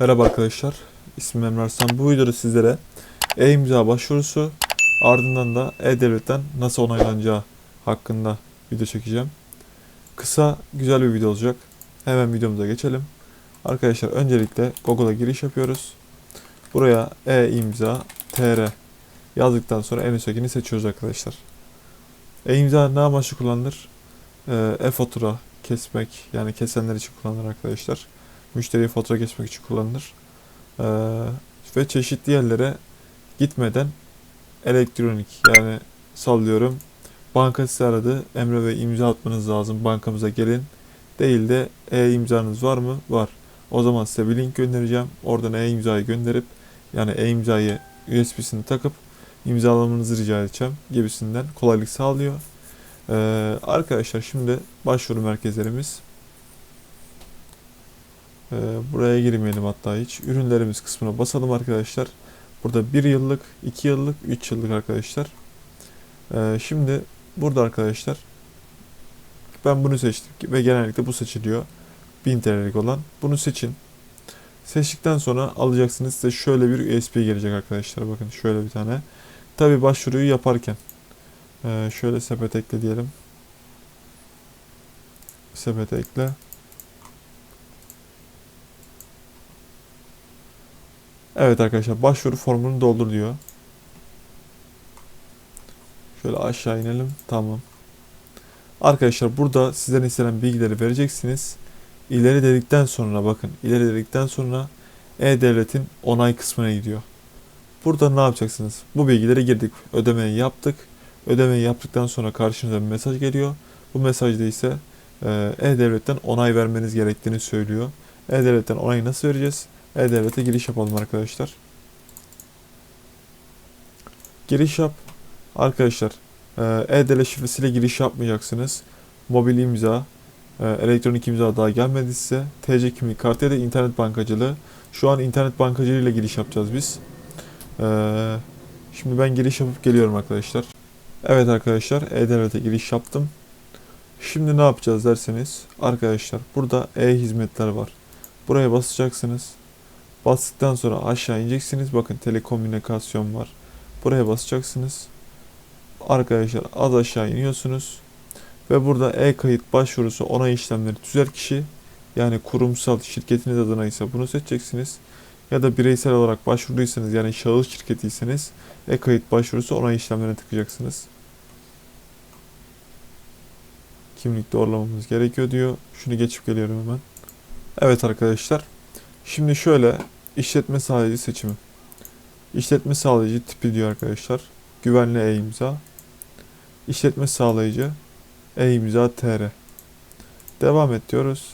Merhaba arkadaşlar. İsmim Emre Arslan. Bu videoda sizlere e-imza başvurusu ardından da e-devletten nasıl onaylanacağı hakkında video çekeceğim. Kısa, güzel bir video olacak. Hemen videomuza geçelim. Arkadaşlar öncelikle Google'a giriş yapıyoruz. Buraya e-imza tr yazdıktan sonra en üsttekini seçiyoruz arkadaşlar. E-imza ne amaçlı kullanılır? Ee, E-fatura kesmek yani kesenler için kullanılır arkadaşlar müşteriye fatura geçmek için kullanılır. Ee, ve çeşitli yerlere gitmeden elektronik yani sallıyorum banka sizi aradı Emre Bey imza atmanız lazım bankamıza gelin değil de e imzanız var mı? Var. O zaman size bir link göndereceğim. Oradan e imzayı gönderip yani e imzayı USB'sini takıp imzalamanızı rica edeceğim gibisinden kolaylık sağlıyor. Ee, arkadaşlar şimdi başvuru merkezlerimiz ee, buraya girmeyelim hatta hiç. Ürünlerimiz kısmına basalım arkadaşlar. Burada 1 yıllık, 2 yıllık, 3 yıllık arkadaşlar. Ee, şimdi burada arkadaşlar ben bunu seçtim ve genellikle bu seçiliyor. 1000 TL'lik olan. Bunu seçin. Seçtikten sonra alacaksınız size şöyle bir USB gelecek arkadaşlar. Bakın şöyle bir tane. Tabi başvuruyu yaparken ee, şöyle sepet ekle diyelim. Sepet ekle. Evet arkadaşlar başvuru formunu doldur diyor. Şöyle aşağı inelim. Tamam. Arkadaşlar burada sizden istenen bilgileri vereceksiniz. İleri dedikten sonra bakın ileri dedikten sonra E-Devlet'in onay kısmına gidiyor. Burada ne yapacaksınız? Bu bilgileri girdik. Ödemeyi yaptık. Ödemeyi yaptıktan sonra karşınıza bir mesaj geliyor. Bu mesajda ise e, E-Devlet'ten onay vermeniz gerektiğini söylüyor. E-Devlet'ten onayı nasıl vereceğiz? E-Devlet'e giriş yapalım arkadaşlar. Giriş yap. Arkadaşlar e, E-Devlet şifresiyle giriş yapmayacaksınız. Mobil imza, e, elektronik imza daha gelmedi size. TC kimlik kartı ya da internet bankacılığı. Şu an internet bankacılığıyla giriş yapacağız biz. E, şimdi ben giriş yapıp geliyorum arkadaşlar. Evet arkadaşlar E-Devlet'e giriş yaptım. Şimdi ne yapacağız derseniz arkadaşlar burada e-hizmetler var. Buraya basacaksınız. Bastıktan sonra aşağı ineceksiniz. Bakın telekomünikasyon var. Buraya basacaksınız. Arkadaşlar az aşağı iniyorsunuz. Ve burada e-kayıt başvurusu onay işlemleri tüzel kişi yani kurumsal şirketiniz adına ise bunu seçeceksiniz. Ya da bireysel olarak başvurduysanız yani şahıs şirketiyseniz e-kayıt başvurusu onay işlemlerine tıklayacaksınız. Kimlik doğrulamamız gerekiyor diyor. Şunu geçip geliyorum hemen. Evet arkadaşlar. Şimdi şöyle işletme sağlayıcı seçimi. İşletme sağlayıcı tipi diyor arkadaşlar. Güvenli e-imza. İşletme sağlayıcı e-imza tr. Devam et diyoruz.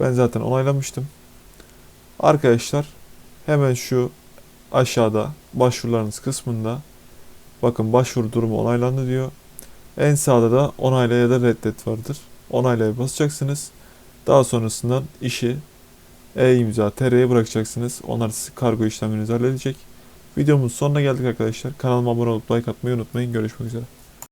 Ben zaten onaylamıştım. Arkadaşlar hemen şu aşağıda başvurularınız kısmında bakın başvuru durumu onaylandı diyor. En sağda da onayla ya da reddet vardır. Onaylaya basacaksınız. Daha sonrasından işi e-imza TR'ye bırakacaksınız. Onlar sizi kargo işlemlerinizi halledecek. Videomuzun sonuna geldik arkadaşlar. Kanalıma abone olup like atmayı unutmayın. Görüşmek üzere.